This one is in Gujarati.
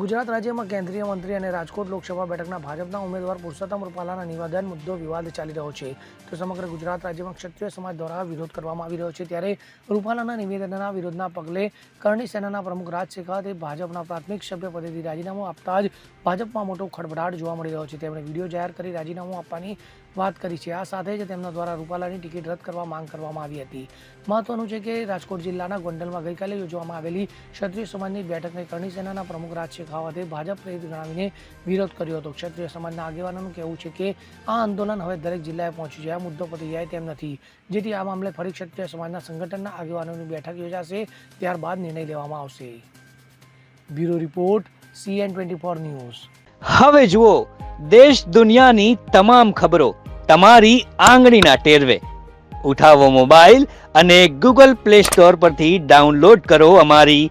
ગુજરાત રાજ્યમાં કેન્દ્રીય મંત્રી અને રાજકોટ લોકસભા બેઠકના ભાજપના ઉમેદવાર પુરુષોત્તમ રૂપાલાના નિવેદન મુદ્દો વિવાદ ચાલી રહ્યો છે. તો સમગ્ર ગુજરાત રાજ્યમાં ક્ષત્રિય સમાજ દ્વારા વિરોધ કરવામાં આવી રહ્યો છે. ત્યારે રૂપાલાના નિવેદનના વિરોધના પગલે કરણી સેનાના પ્રમુખ રાજ શેખાવતે ભાજપના પ્રાથમિક સભ્ય પદેથી રાજીનામું આપતા જ ભાજપમાં મોટો ખડભડાટ જોવા મળી રહ્યો છે. તેમણે વીડિયો જાહેર કરી રાજીનામું આપવાની વાત કરી છે. આ સાથે જ તેમના દ્વારા રૂપાલાની ટિકિટ રદ કરવા માંગ કરવામાં આવી હતી. મહત્વનું છે કે રાજકોટ જિલ્લાના ગોંડલમાં ગઈકાલે યોજવામાં આવેલી ક્ષત્રિય સમાજની બેઠકને કરણી સેનાના પ્રમુખ રાજ શેખાવતે ભાજપ પ્રેરિત ગણાવીને વિરોધ કર્યો હતો. ક્ષત્રિય સમાજના આગેવાનોનું કહેવું છે કે, આ આંદોલન હવે દરેક જિલ્લાએ પહોંચી જાય મુદ્દો પતી જાય તેમ નથી. જેથી આ મામલે ફરી ક્ષત્રિય સમાજના સંગઠનના આગેવાનોની બેઠક યોજાશે, ત્યારબાદ નિર્ણય લેવામાં આવશે. Bureau report CN twenty four news. હવે જુઓ, દેશ દુનિયાની તમામ ખબરો તમારી આંગળીના ટેરવે. ઉઠાવો મોબાઈલ અને ગૂગલ પ્લે સ્ટોર પરથી ડાઉનલોડ કરો અમારી